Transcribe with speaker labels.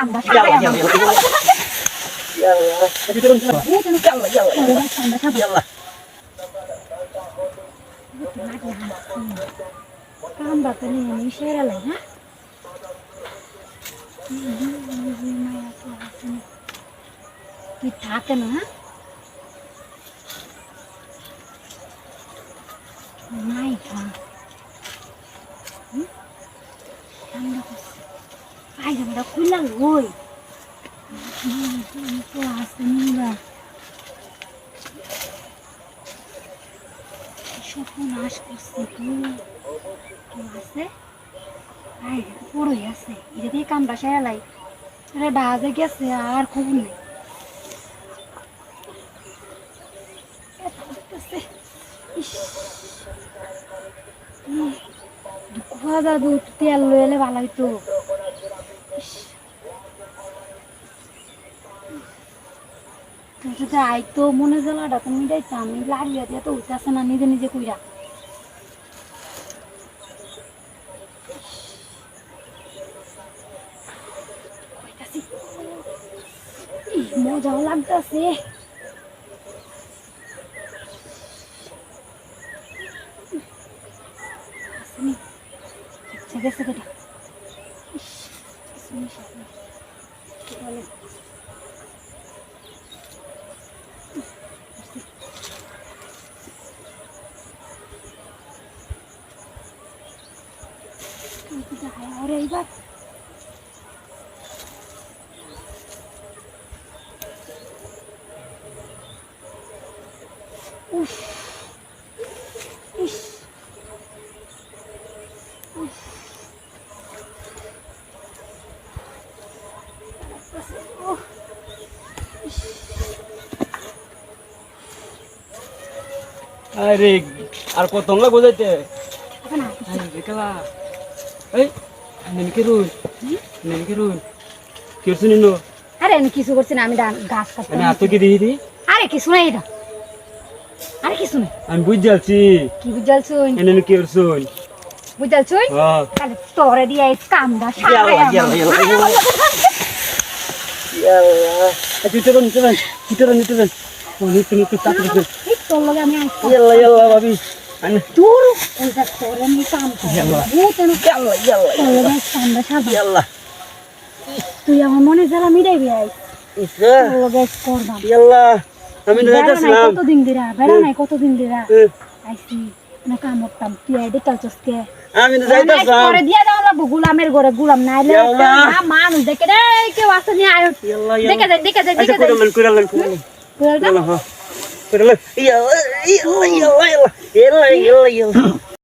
Speaker 1: কামটা
Speaker 2: ইয়াল্লা
Speaker 1: সারাই
Speaker 2: ইয়াল্লা
Speaker 1: আমার
Speaker 2: ইয়াল্লা ভিতরে ইয়াল্লা ইয়াল্লা
Speaker 1: কামটা সারাই
Speaker 2: ইয়াল্লা
Speaker 1: কামটা তো নিয়ে নিয়ে সেরে লাই না তুই থাকে না হ্যাঁ নাই খা ঠান্ডা করছে পায়জামাটা খুললাম ওই তো আসতে নিবা সর্বনাশ করছে তো কেউ আছে আরে গেছে আর খবর নেই দুঃখ হওয়া তেল লয়ে এলে ভালো হইতো ইস। তুই যদি আইতো মনে জ্বালাটা তো মিটাইতাম আমি লাগিয়ে দিয়ে তো উঠতেছে না, নিজে নিজে কইরা। মজাও লাগতেছে। আসেনি। আচ্ছা গেছে কেটা ইস, আসেনি সামনে। কি বলে? আরে এইবার উফ ইস উফ উফ
Speaker 2: আরে আর কত লাগবো যাইতে এই নেনকে রুই? নেনকে রুই? কেরছো নিনো?
Speaker 1: আরে আমি কিছু করছি না আমি গাছ কাটতে
Speaker 2: আমি আতো কি দিই দি
Speaker 1: আরে কিছু নাই এটা। আরে কিছু নাই।
Speaker 2: আমি বুঝ যাচ্ছি
Speaker 1: কি বুঝালছুন
Speaker 2: এনে কেরছো
Speaker 1: বুঝালছুন
Speaker 2: হ্যাঁ।
Speaker 1: তাহলে তোরে দিয়ে এই কামটা সারাই
Speaker 2: ইয়াল্লা, ইয়াল্লা,
Speaker 1: আমার।
Speaker 2: ইয়াল্লা, ইয়াল্লা ভিতরে ভিতরে ভিতরে ভিতরে ও নিতে নিতে তাতে
Speaker 1: তোর লগে আমি
Speaker 2: ইয়াল্লা ইয়াল্লা ভাবি।
Speaker 1: ওইটা তোরে আমি কাম
Speaker 2: ইয়াল্লা।
Speaker 1: করব
Speaker 2: ইয়াল্লা ইয়াল্লা
Speaker 1: তোর লগে কামটা সারবা
Speaker 2: ইয়াল্লা।
Speaker 1: তুই আমার মনে জ্বালা
Speaker 2: ইসা
Speaker 1: তোর লগে করবাম
Speaker 2: ইয়াল্লা আমি
Speaker 1: বেড়া নাই
Speaker 2: যাইতাছিলাম
Speaker 1: কতদিন দিরা বেড়া নাই কতদিন দিরা
Speaker 2: এ,
Speaker 1: আইসি না কাম করতাম। তুই আই দেখালছস কে
Speaker 2: আমি না যাইতাছিলাম
Speaker 1: করে দিয়ে দাও লাগবো গুলামের ঘরে গুলাম নাইলে
Speaker 2: ইয়াল্লা।
Speaker 1: না মানুষ দেখে রে কেউ আসে নি আয়
Speaker 2: ইয়াল্লা
Speaker 1: দেখে
Speaker 2: ইয়াল্লা।
Speaker 1: যায় দেখে যায়
Speaker 2: আচ্ছা
Speaker 1: দেখে যায়
Speaker 2: কুরালেন কুরালেন কুরালেন।
Speaker 1: কুড়াল দাও।
Speaker 2: ইয়াল্লা হ্যাঁ। কুরালেন ইয়াল্লা ইয়াল্লা ইয়াল্লা ইয়াল্লা ইয়াল্লা ইয়াল্লা